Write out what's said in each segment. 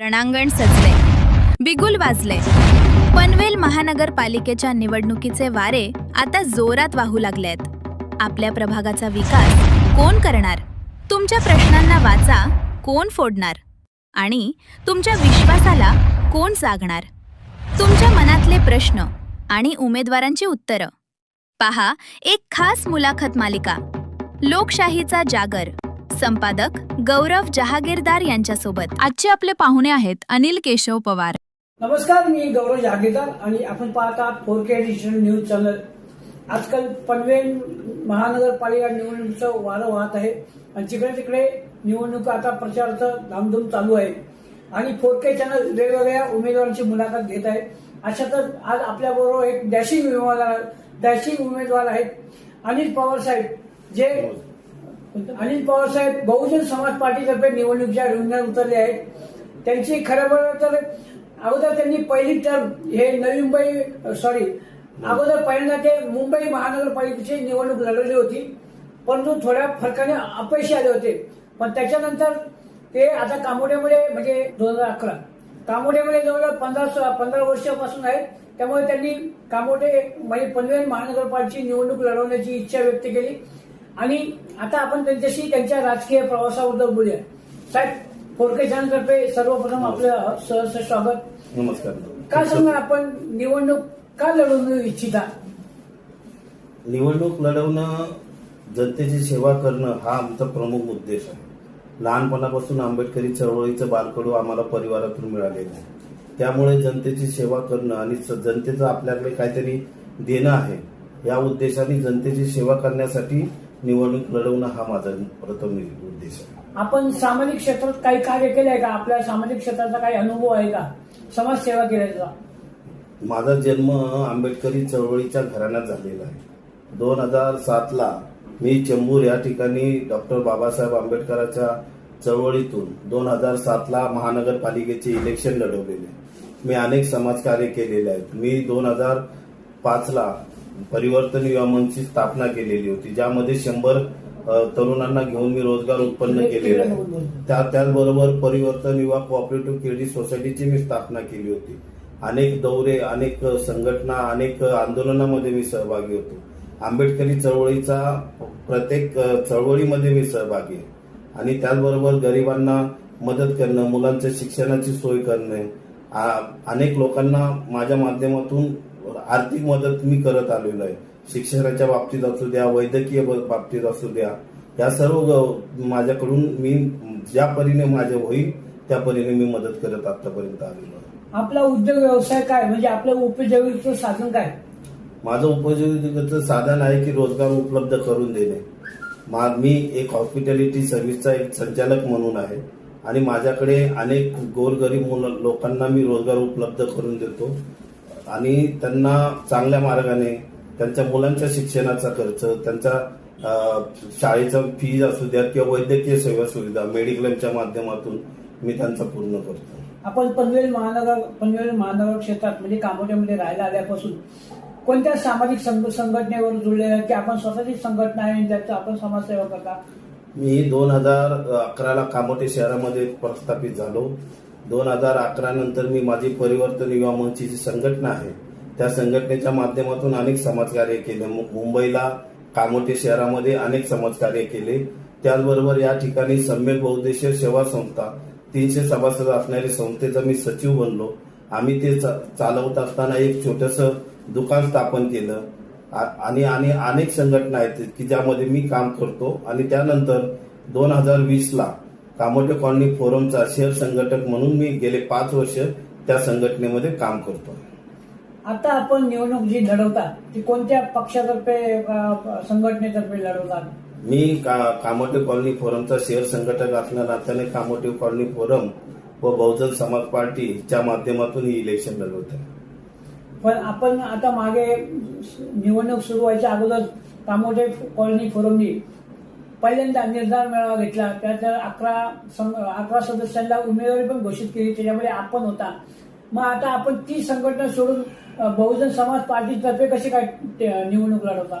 रणांगण सजले. बिगुल वाजले. पनवेल महानगरपालिकेच्या निवडणुकीचे वारे आता जोरात वाहू लागलेत. आपल्या प्रभागाचा विकास कोण करणार? तुमच्या प्रश्नांना वाचा कोण फोडणार? आणि तुमच्या विश्वासाला कोण जागणार? तुमच्या मनातले प्रश्न आणि उमेदवारांची उत्तरं. पहा एक खास मुलाखत मालिका. लोकशाहीचा जागर. संपादक गौरव जहागीरदार यांच्यासोबत. आजचे आपले पाहुणे आहेत अनिल केशव पवार. नमस्कार मी गौरव जहागीरदार आणि आपण पाहता four K digital news channel आजकाल पनवेल महानगरपालिका निवडणुकीचं वारं वाहत आहे आणि तिकडे तिकडे निवडणूक आता प्रचाराचं धामधूम चालू आहे. आणि फोर के चॅनल वेगवेगळ्या उमेदवारांची मुलाखत घेत आहे. अशातच आज आपल्याबरोबर एक डॅशिंग उमेदवार डॅशिंग उमेदवार आहेत अनिल पवार साहेब जे अनिल पवार साहेब बहुजन समाज पार्टीतर्फे निवडणुकीच्या रिंगणात उतरले आहेत. त्यांची खरं बरं तर अगोदर त्यांनी पहिली टर्म हे नवी मुंबई सॉरी अगोदर पहिल्यांदा ते मुंबई महानगरपालिकेची निवडणूक लढवली होती. परंतु थोड्या फरकाने अपयशी आले होते. पण त्याच्यानंतर ते आता कामोड्यामध्ये म्हणजे दोन हजार अकरा कामोड्यामध्ये जवळजवळ पंधरा पंधरा वर्षापासून आहेत. त्यामुळे त्यांनी कामोडे म्हणजे पनवेल महानगरपालिकेची निवडणूक लढवण्याची इच्छा व्यक्त केली. आणि आता आपण त्यांच्याशी त्यांच्या राजकीय प्रवासाबद्दल बोलूया. साहेब फोरके तर्फे सर्वप्रथम आपलं सहर्ष स्वागत. नमस्कार. काय सांगणार आपण निवडणूक का लढवू इच्छिता? निवडणूक लढवणं जनतेची सेवा करणं हा आमचा प्रमुख उद्देश आहे. लहानपणापासून आंबेडकरी चळवळीचं बालकडू आम्हाला परिवारातून मिळालेलं आहे. त्यामुळे जनतेची सेवा करणं आणि जनतेचं आपल्याकडे काहीतरी देणं आहे या उद्देशाने जनतेची सेवा करण्यासाठी निवडणूक लढवणं हा माझा प्रथम उद्देश आहे. आपण सामाजिक क्षेत्रात काही कार्य केलं आहे का? आपल्या सामाजिक क्षेत्राचा काही अनुभव आहे का? समाजसेवा केल्याचा. माझा जन्म आंबेडकरी चळवळीच्या घराण्यात झालेला आहे. दोन हजार सातला मी चेंबूर या ठिकाणी डॉक्टर बाबासाहेब आंबेडकरांच्या चळवळीतून दोन हजार सातला महानगरपालिकेचे इलेक्शन लढवलेले. मी अनेक समाजकार्य केलेले आहेत. मी दोन हजार पाचला परिवर्तन युवा स्थापना केलेली होती ज्यामध्ये शंभर तरुणांना घेऊन मी रोजगार उत्पन्न केलेला आहे. त्या त्याचबरोबर परिवर्तन युवा कोऑपरेटिव्ह क्रेडिट सोसायटीची मी स्थापना केली होती. अनेक दौरे अनेक संघटना अनेक आंदोलनामध्ये मी सहभागी होतो. आंबेडकरी चळवळीचा प्रत्येक चळवळीमध्ये मी सहभागी आहे. आणि त्याचबरोबर गरिबांना मदत करणं मुलांच्या शिक्षणाची सोय करणे अनेक लोकांना माझ्या माध्यमातून आर्थिक मदत मी करत आलेलो आहे. शिक्षणाच्या बाबतीत असू द्या वैद्यकीय बाबतीत असू द्या या सर्व माझ्याकडून मी ज्या परीने माझे होईल त्या परीने मी मदत करत आतापर्यंत आलेलो आहे. आपला उद्योग व्यवसाय काय? म्हणजे आपलं उपजीविकेचं साधन काय? माझं उपजीविकेचं साधन आहे की रोजगार उपलब्ध करून देणे. मा- मी एक हॉस्पिटॅलिटी सर्व्हिसचा एक संचालक म्हणून आहे आणि माझ्याकडे अनेक गोरगरीब मुलं लोकांना मी रोजगार उपलब्ध करून देतो. आणि त्यांना चांगल्या मार्गाने त्यांच्या मुलांच्या शिक्षणाचा खर्च त्यांचा शाळेचा फीज असू द्या किंवा वैद्यकीय सेवा सुविधा मेडिक्लेमच्या माध्यमातून मी त्यांचा पूर्ण करतो. आपण पनवेल महानगर पनवेल महानगर क्षेत्रात म्हणजे कामोड्यामध्ये राहायला आल्यापासून कोणत्या सामाजिक संघ- संघटनेवर जुळले की आपण स्वतःची संघटना आहे आणि त्याचं आपण समाजसेवा करता? मी दोन हजार अकराला कामोटे शहरामध्ये प्रस्थापित झालो. दोन हजार अकरा नंतर मी माझी परिवर्तन युवा मंचची जी संघटना आहे. त्या संघटनेच्या माध्यमातून अनेक समाजकार्य केले. मुंबईला कामोटे शहरामध्ये अनेक समाजकार्य केले. त्याचबरोबर या ठिकाणी सम्यक बहुद्देशीय सेवा संस्था तीनशे सभासद असणारी संस्थेचा मी सचिव बनलो. आम्ही ते चा- चालवत असताना एक छोटस दुकान स्थापन केलं. आ- आणि आणि अनेक संघटना आहेत की ज्यामध्ये मी काम करतो. आणि त्यानंतर दोन हजार वीसला कामोटे कॉलनी फोरमचा शहर संघटक म्हणून मी गेले पाच वर्ष त्या संघटनेमध्ये काम करतो. आता आपण निवडणूक जी लढवता ती कोणत्या पक्षातर्फे संघटनेतर्फे लढवतात? मी का कामोटे कॉलनी फोरमचा शहर संघटक असल्या नात्याने कामोटे कॉलनी फोरम व बहुजन समाज पार्टीच्या माध्यमातून ही इलेक्शन लढवत. आहे पण आपण आता मागे निवडणूक सुरू व्हायच्या अगोदर कामोठे कॉलनी फोरमनी पहिल्यांदा निर्धार मेळावा घेतला. त्यात अकरा अकरा सदस्यांना उमेदवारी पण घोषित केली. त्याच्यामध्ये आपण होता. मग आता आपण ती संघटना सोडून बहुजन समाज पार्टीतर्फे कशी काय ते, निवडणूक लढवता?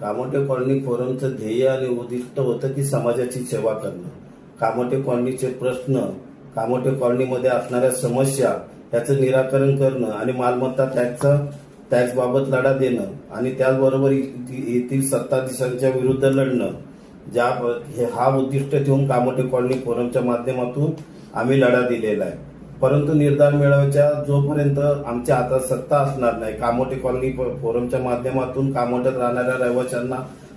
कामोटे कॉलनी फोरमचं ध्येय आणि उद्दिष्ट होतं की समाजाची सेवा करणं. कामोटे कॉलनीचे प्रश्न कामोटे कॉलनीमध्ये असणाऱ्या समस्या याचं निराकरण करणं आणि मालमत्ता त्याचं त्याचबाबत लढा देणं आणि त्याचबरोबर येथील येथील सत्ताधीशांच्या विरुद्ध लढणं. ज्या हे हा उद्दिष्ट ठेवून कामोटे कॉलनी फोरमच्या माध्यमातून आम्ही लढा दिलेला आहे. परंतु निर्धार मेळाव्याच्या जोपर्यंत आमच्या हातात सत्ता असणार नाही कामोटे कॉलनी फोरमच्या माध्यमातून कामोट्यात राहणाऱ्या रहिवाशांना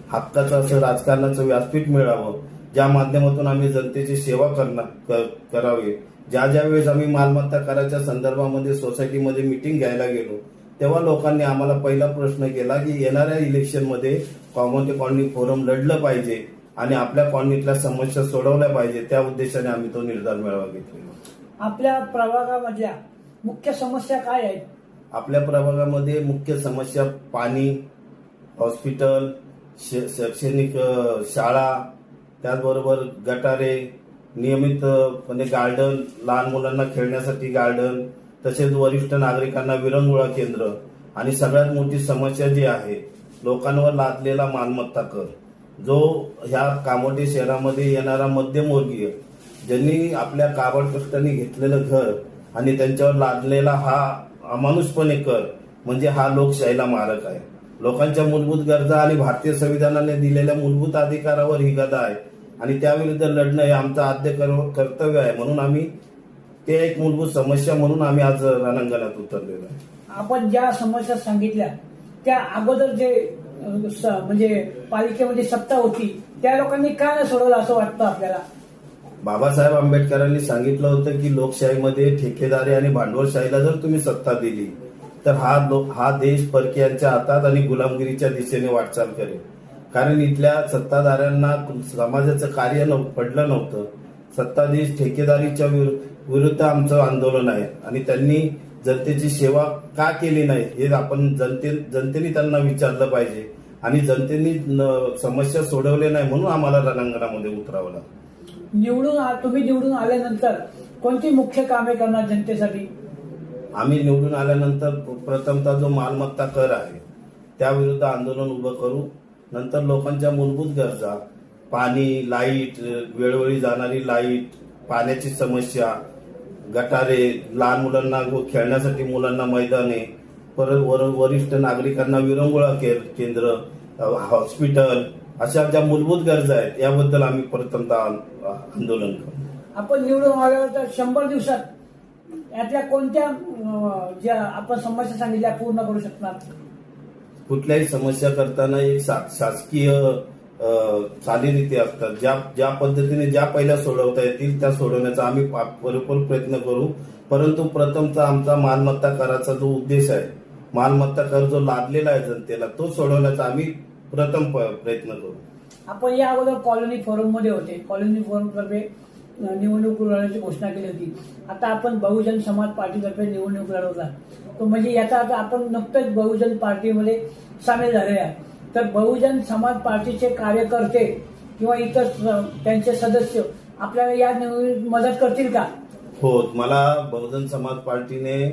हक्काचं असं राजकारणाचं व्यासपीठ मिळावं ज्या माध्यमातून आम्ही जनतेची सेवा करणार क- करावी. ज्या ज्या वेळेस आम्ही मालमत्ता कराच्या संदर्भामध्ये सोसायटीमध्ये मिटिंग घ्यायला गेलो तेव्हा लोकांनी आम्हाला पहिला प्रश्न केला की येणाऱ्या इलेक्शनमध्ये कॉमन कॉलनी फोरम लढलं पाहिजे. आणि आपल्या कॉलनीतल्या समस्या सोडवल्या पाहिजे त्या उद्देशाने आम्ही तो निर्धार मेळावा घेतलेला आपल्या प्रभागामधल्या मुख्य समस्या काय आहेत? आपल्या प्रभागामध्ये मुख्य समस्या पाणी हॉस्पिटल शैक्षणिक शाळा त्याचबरोबर गटारे नियमितपणे गार्डन लहान मुलांना खेळण्यासाठी गार्डन तसेच वरिष्ठ नागरिकांना विरंगुळा केंद्र आणि सगळ्यात मोठी समस्या जी आहे लोकांवर लादलेला मालमत्ता कर. जो ह्या कामोटे शहरामध्ये येणारा मध्यमवर्गीय ज्यांनी आपल्या काबड कष्टाने घेतलेलं घर आणि त्यांच्यावर लादलेला हा अमानुषपणे कर म्हणजे हा लोकशाहीला मारक आहे. लोकांच्या मूलभूत गरजा आणि भारतीय संविधानाने दिलेल्या मूलभूत अधिकारावर ही गदा आहे. आणि त्याविरुद्ध लढणं हे आमचं आद्य कर्तव्य आहे म्हणून आम्ही ते एक मूलभूत समस्या म्हणून आम्ही आज रणांगणात उतरलेलो आहे. आपण ज्या समस्या सांगितल्या त्या अगोदर जे म्हणजे पालिकेमध्ये सत्ता होती त्या लोकांनी का नाही सोडवलं असं वाटतं आपल्याला? बाबासाहेब आंबेडकरांनी सांगितलं होतं की लोकशाहीमध्ये ठेकेदारी आणि भांडवलशाहीला जर तुम्ही सत्ता दिली तर हा लोक हा देश परकीयांच्या हातात आणि गुलामगिरीच्या दिशेने वाटचाल करेल. कारण इथल्या सत्ताधाऱ्यांना समाजाचं कार्य पडलं नव्हतं. सत्ताधीश ठेकेदारीच्या विरु- विरुद्ध आमचं आंदोलन आहे. आणि त्यांनी जनतेची सेवा का केली नाही हे आपण जनते जनतेने त्यांना विचारलं पाहिजे. आणि जनतेने समस्या सोडवल्या नाही म्हणून आम्हाला रणांगणामध्ये उतरावं लागलं. निवडून तुम्ही निवडून आल्यानंतर कोणती मुख्य कामे करणार जनतेसाठी? आम्ही निवडून आल्यानंतर प्रथमतः जो मालमत्ता कर आहे त्याविरुद्ध आंदोलन उभं करू. नंतर लोकांच्या मूलभूत गरजा पाणी लाइट वेळोवेळी जाणारी लाइट पाण्याची समस्या गटारे लहान मुलांना खेळण्यासाठी मुलांना मैदाने परत वर वरिष्ठ नागरिकांना विरंगुळा के- केंद्र हॉस्पिटल अशा ज्या मूलभूत गरजा आहेत याबद्दल आम्ही प्रथमतः आंदोलन करू आपण निवडून आल्यानंतर शंभर दिवसात यातल्या कोणत्या ज्या आपण समस्या सांगितल्या पूर्ण करू शकणार? कुठल्याही समस्या करताना एक शासकीय चालीरीती असतात. ज्या ज्या पद्धतीने ज्या पहिल्या सोडवता येतील त्या सोडवण्याचा आम्ही पा- भरपूर प्रयत्न करू. परंतु प्रथमचा आमचा मालमत्ता कराचा जो उद्देश आहे मालमत्ता कर जो लादलेला आहे जनतेला तो सोडवण्याचा आम्ही प्रथम प- प्रयत्न करू. आपण या अगोदर कॉलनी फोरममध्ये होते. कॉलनी फोरम तर्फे निवडणूक लढवण्याची घोषणा केली होती. आता आपण बहुजन समाज पार्टीतर्फे निवडणूक लढवता तो म्हणजे याचा अर्थ आपण नुकतंच बहुजन पार्टीमध्ये सामील झालेले आहे. तर बहुजन समाज पार्टीचे कार्यकर्ते किंवा इतर त्यांचे सदस्य आपल्याला या निवडणुकीत मदत करतील का? हो मला बहुजन समाज पार्टीने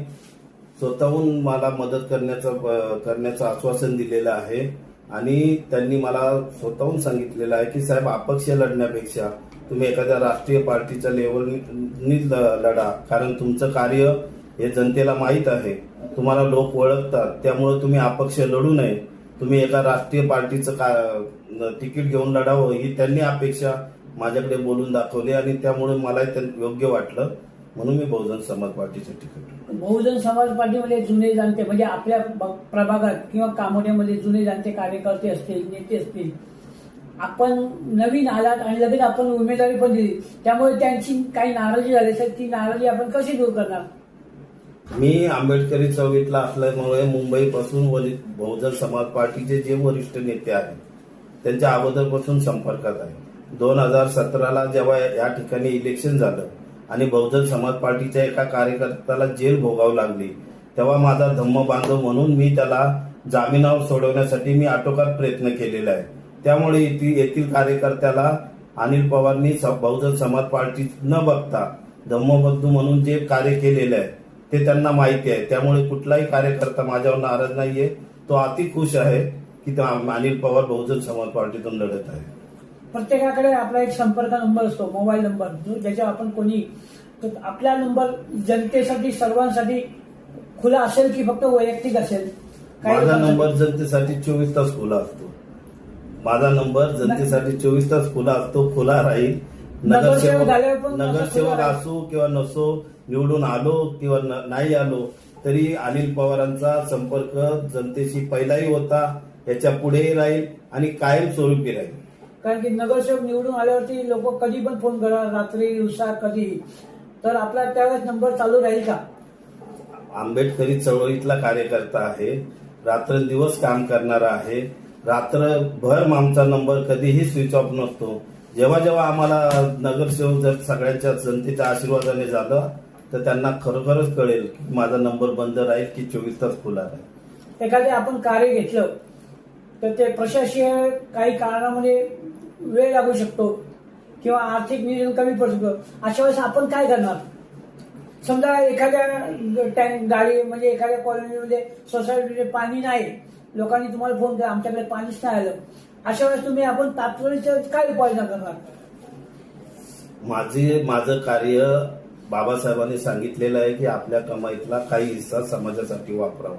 स्वतःहून मला मदत करण्याचं करण्याचं आश्वासन दिलेलं आहे. आणि त्यांनी मला स्वतःहून सांगितलेलं आहे की साहेब अपक्ष लढण्यापेक्षा तुम्ही एखाद्या राष्ट्रीय पार्टीच्या लेवलनी लढा. कारण तुमचं कार्य हे जनतेला माहीत आहे. तुम्हाला लोक ओळखतात. त्यामुळे तुम्ही अपक्ष लढू नये. तुम्ही एका राष्ट्रीय पार्टीचं का तिकीट घेऊन लढावं ही त्यांनी अपेक्षा माझ्याकडे बोलून दाखवली आणि त्यामुळे मला योग्य वाटलं. म्हणून मी बहुजन समाज पार्टीचं तिकीट बहुजन समाज पार्टीमध्ये जुने जाणते म्हणजे आपल्या प्रभागात किंवा कामोड्यामध्ये जुने जाणते कार्यकर्ते असतील नेते असतील आपण नवीन आलात आणि लगेच आपण उमेदवारी पण दिली. त्यामुळे त्यांची काही नाराजी झाली असेल ती नाराजी आपण कशी दूर करणार? मी आंबेडकरी चळवळीतला असल्यामुळे मुंबईपासून वरि- बहुजन समाज पार्टीचे जे वरिष्ठ नेते आहेत त्यांच्या अगोदरपासून संपर्कात आहे. दोन हजार सतराला जेव्हा या ठिकाणी इलेक्शन झालं आणि बहुजन समाज पार्टीच्या एका कार्यकर्त्याला जेल भोगावं लागली तेव्हा माझा धम्म बांधव म्हणून मी त्याला जामिनावर सोडवण्यासाठी मी आटोकाट प्रयत्न केलेला आहे. त्यामुळे येथील येथील कार्यकर्त्याला अनिल पवारनी स- बहुजन समाज पार्टी न बघता धम्मबंधू म्हणून जे कार्य केलेलं आहे ते त्यांना माहिती आहे. त्यामुळे कुठलाही कार्यकर्ता माझ्यावर नाराज नाहीये. तो अति खुश आहे की अनिल पवार बहुजन समाज पार्टीतून लढत आहे. प्रत्येकाकडे आपला एक संपर्क नंबर असतो मोबाईल नंबर. जो ज्याच्यावर आपण कोणी आपला नंबर जनतेसाठी सर्वांसाठी खुला असेल की फक्त वैयक्तिक असेल? माझा नंबर जनतेसाठी चोवीस तास खुला असतो. माझा नंबर जनतेसाठी चोवीस तास खुला असतो खुला राहील. नगरसेवक नगरसेवक. असो किंवा नसो निवडून आलो किंवा नाही आलो तरी अनिल पवारांचा संपर्क जनतेशी पहिलाही होता याच्या पुढेही राहील आणि कायमस्वरूपी राहील. कारण की नगरसेवक निवडून आल्यावरती लोक कधी पण फोन करा रात्री दिवसा कधी. तर आपला त्यावेळेस नंबर चालू राहील का? आंबेडकरी चळवळीतला कार्यकर्ता आहे रात्रंदिवस काम करणारा आहे रात्रभर आमचा नंबर कधीही स्विच ऑफ नसतो जेव्हा जेव्हा आम्हाला नगरसेवक जर सगळ्यांच्या जनतेच्या आशीर्वादाने झालं तर त्यांना खरोखरच कळेल की माझा नंबर बंद राहील की चोवीस तास खुला राहील. एखादे आपण कार्य घेतलं तर ते प्रशासकीय काही कारणामध्ये वेळ लागू शकतो किंवा आर्थिक नियोजन कमी पडू शकतो. अशा वेळेस आपण काय करणार? समजा एखाद्या टँक गाडी म्हणजे एखाद्या कॉलनीमध्ये सोसायटीमध्ये पाणी नाही लोकांनी तुम्हाला फोन केला आमच्याकडे पाणीच नाही आलं. अशा वेळेस तुम्ही आपण तातडीच्या काय उपाययोजना करणार? माझे माझं कार्य बाबासाहेबांनी सांगितलेलं आहे की आपल्या कमाईतला काही हिस्सा समाजासाठी वापरावा.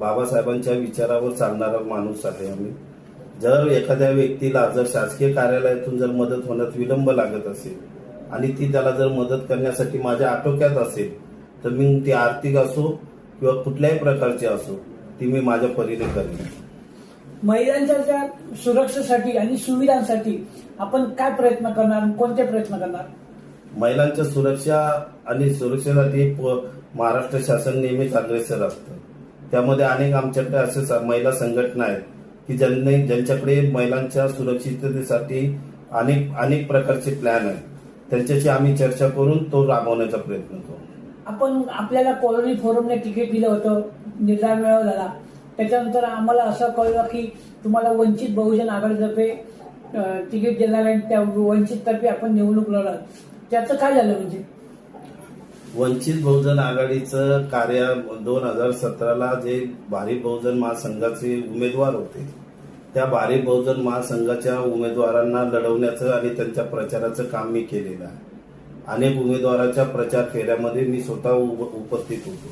बाबासाहेबांच्या विचारावर चालणारा माणूस आहे आम्ही. जर एखाद्या व्यक्तीला जर शासकीय कार्यालयातून जर मदत होण्यात विलंब लागत असेल आणि ती त्याला जर मदत करण्यासाठी माझ्या आटोक्यात असेल तर मी ती आर्थिक असो किंवा कुठल्याही प्रकारची असो ती मी माझ्या परीने करेन महिलांच्या सुरक्षेसाठी आणि सुविधांसाठी आपण काय प्रयत्न करणार कोणते प्रयत्न करणार? महिलांच्या सुरक्षा आणि सुरक्षेसाठी प- महाराष्ट्र शासन नेहमीच अग्रेसर असतं. त्यामध्ये अनेक आमच्याकडे असे महिला संघटना आहेत की ज्यांनी ज्यांच्याकडे महिलांच्या सुरक्षिततेसाठी अनेक अनेक प्रकारचे प्लॅन आहेत. त्यांच्याशी आम्ही चर्चा करून तो राबवण्याचा प्रयत्न करू आपण आपल्याला कॉलनी फोरमने तिकीट दिलं होतं निर्धार मेळावा झाला. त्याच्यानंतर आम्हाला असं कळलं की तुम्हाला वंचित बहुजन आघाडीतर्फे तिकीट देणार आहे. त्या वंचित तर्फे आपण निवडणूक लढत त्याचं काय झालं म्हणजे? वंचित बहुजन आघाडीचं कार्य दोन हजार सतराला जे भारिप बहुजन महासंघाचे उमेदवार होते त्या भारिप बहुजन महासंघाच्या उमेदवारांना लढवण्याचं आणि त्यांच्या प्रचाराचं काम मी केलेलं आहे. अनेक उमेदवाराच्या प्रचार फेऱ्यामध्ये मी स्वतः उप- उपस्थित होतो.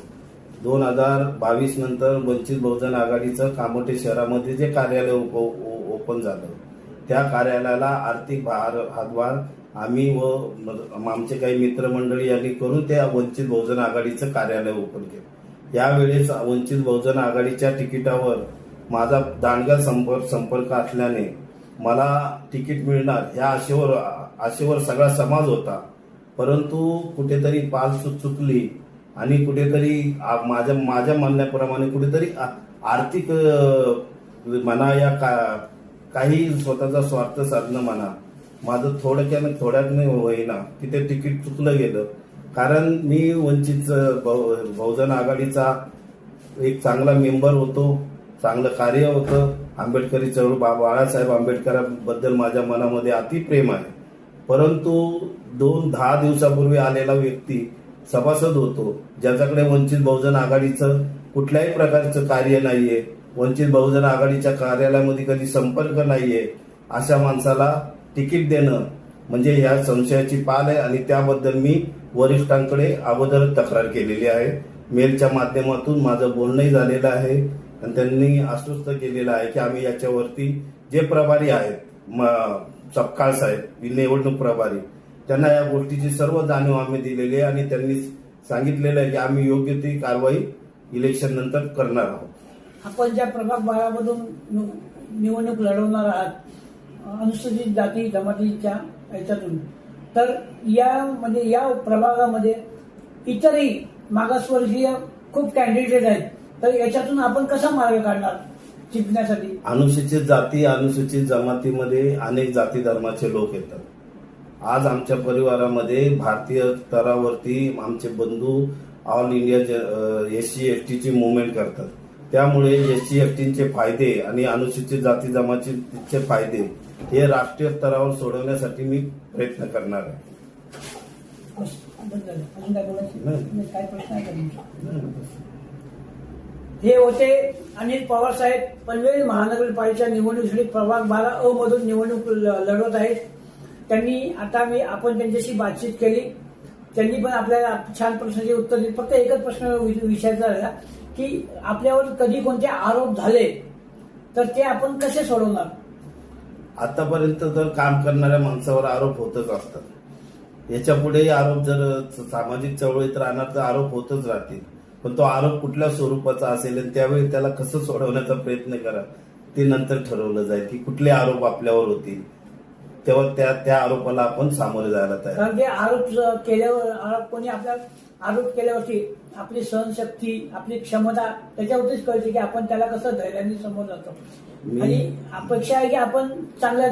दोन हजार बावीस नंतर वंचित बहुजन आघाडीचं कामोटे शहरामध्ये जे कार्यालय उप- ओपन झालं त्या कार्यालयाला आर्थिक भार हातभार आम्ही व आमचे काही मित्रमंडळी यांनी करून त्या वंचित बहुजन आघाडीचं कार्यालय ओपन केलं. यावेळेस वंचित बहुजन आघाडीच्या तिकिटावर माझा दांडगा संपर्क संपर्क असल्याने मला तिकीट मिळणार ह्या आशेवर आशेवर सगळा समाज होता. परंतु कुठेतरी पाल चूक चुकली आणि कुठेतरी आ- माझ्या माझ्या म्हणण्याप्रमाणे कुठेतरी आ- आर्थिक म्हणा या का काही स्वतःचा स्वार्थ साधणं म्हणा माझं थोडक्यानं थोड्यात होईना तिथे तिकीट चुकलं गेलं. कारण मी वंचित बहु- बहुजन आघाडीचा एक चांगला मेंबर होतो चांगलं कार्य होतं. आंबेडकरी चळवळ बा- बाळासाहेब आंबेडकरांबद्दल माझ्या मनामध्ये अतिप्रेम आहे. परंतु दोन दहा दिवसापूर्वी आलेला व्यक्ती सभासद होतो. ज्याच्याकडे वंचित बहुजन आघाडीचं कुठल्याही प्रकारचं कार्य नाहीये वंचित बहुजन आघाडीच्या कार्यालयामध्ये कधी संपर्क नाहीये अशा माणसाला तिकीट देणं म्हणजे ह्या संशयाची पाल आहे आणि त्याबद्दल मी वरिष्ठांकडे अगोदर तक्रार केलेली आहे. मेलच्या माध्यमातून माझं बोलणंही झालेलं आहे आणि त्यांनी आश्वस्त केलेलं आहे की आम्ही याच्यावरती जे प्रभारी आहेत म- सपकाळ साहेब निवडणूक प्रभारी त्यांना या गोष्टीची सर्व जाणीव आम्ही दिलेली आहे आणि त्यांनी सांगितलेलं आहे की आम्ही योग्य ती कारवाई इलेक्शन नंतर करणार आहोत. आपण ज्या प्रभाग भागामधून निवडणूक लढवणार आहात अनुसूचित जाती जमातीच्या याच्यातून तर यामध्ये या प्रभागामध्ये इतरही मागासवर्गीय खूप कॅन्डिडेट आहेत. तर याच्यातून आपण कसा मार्ग काढणार जिंकण्यासाठी? अनुसूचित जाती अनुसूचित जमातीमध्ये अनेक जाती धर्माचे लोक येतात. आज आमच्या परिवारामध्ये भारतीय स्तरावरती आमचे बंधू all India S C S टीची मुवमेंट करतात. त्यामुळे एस सी एस टीचे फायदे आणि अनुसूचित जाती जमातीचे फायदे हे राष्ट्रीय स्तरावर सोडवण्यासाठी मी प्रयत्न करणार आहे. हे होते अनिल पवार साहेब पनवेल महानगरपालिका निवडणुकीसाठी प्रभाग बारा अ मधून निवडणूक लढवत आहेत. त्यांनी आता मी आपण त्यांच्याशी बातचीत केली. त्यांनी पण आपल्याला छान प्रश्नाचे उत्तर दिले. फक्त एकच प्रश्न वि- विचारायचा झाला की आपल्यावर कधी कोणते आरोप झाले तर ते आपण कसे सोडवणार? आतापर्यंत तर काम करणाऱ्या माणसावर आरोप होतच असतात. याच्या पुढेही आरोप जर सामाजिक चळवळीत राहणार तर आरोप होतच राहतील. पण तो आरोप कुठल्या स्वरूपाचा असेल आणि त्यावेळी त्याला कसं सोडवण्याचा प्रयत्न करा ते नंतर ठरवलं जाईल की कुठले आरोप आपल्यावर होतील. तेव्हा त्या त्या आरोपाला आपण सामोरे जायला तयार. कारण की आरोप केल्यावर आरोप कोणी आपल्या आरोप केल्यावरती आपली सहनशक्ती आपली क्षमता त्याच्यावरतीच कळते की आपण त्याला कसं धैर्याने समोर जातो. आणि अपेक्षा आहे की आपण चांगल्या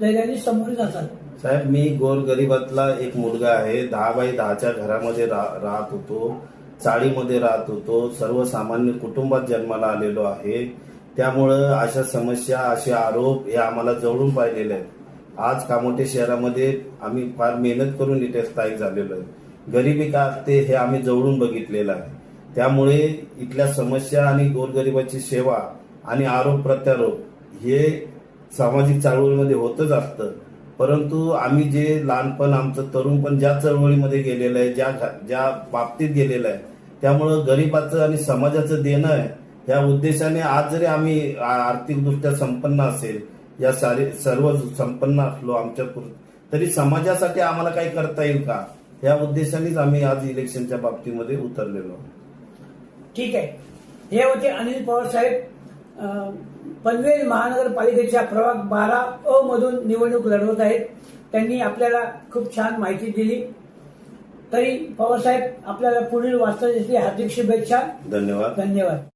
धैर्याने समोर जातात. साहेब मी गोरगरिबातला एक मुलगा आहे. दहा बाय दहाच्या घरामध्ये राहत होतो. चाळीमध्ये राहत होतो. सर्वसामान्य कुटुंबात जन्माला आलेलो आहे. त्यामुळं अशा समस्या असे आरोप हे आम्हाला जवळून पाहिलेले आहेत. आज कामोठे शहरामध्ये आम्ही फार मेहनत करून इथे स्थायिक झालेलो आहे. गरिबी का असते हे आम्ही जवळून बघितलेलं आहे. त्यामुळे इथल्या समस्या आणि गोरगरिबाची सेवा आणि आरोप प्रत्यारोप हे सामाजिक चळवळीमध्ये होतच असतं. परंतु आम्ही जे लहानपण आमचं तरुणपण ज्या चळवळीमध्ये गेलेलं आहे ज्या ज्या बाबतीत गेलेलं आहे त्यामुळं गरिबाचं आणि समाजाचं देणं आहे. या उद्देशाने आज जरी आम्ही आर्थिकदृष्ट्या संपन्न असेल या सारे सर्व संपन्न असलो आमच्या तरी समाजासाठी आम्हाला काही करता येईल का? या उद्देशानेच आम्ही आज इलेक्शनच्या बाबतीमध्ये उतरलेलो. ठीक आहे. हे होते अनिल पवार साहेब पनवेल महानगरपालिकेच्या प्रभाग बारा अ मधून निवडणूक लढवत आहेत. त्यांनी आपल्याला खूप छान माहिती दिली. तरी पवार साहेब आपल्याला पुढील वाटचालीसाठी हार्दिक शुभेच्छा. धन्यवाद. धन्यवाद.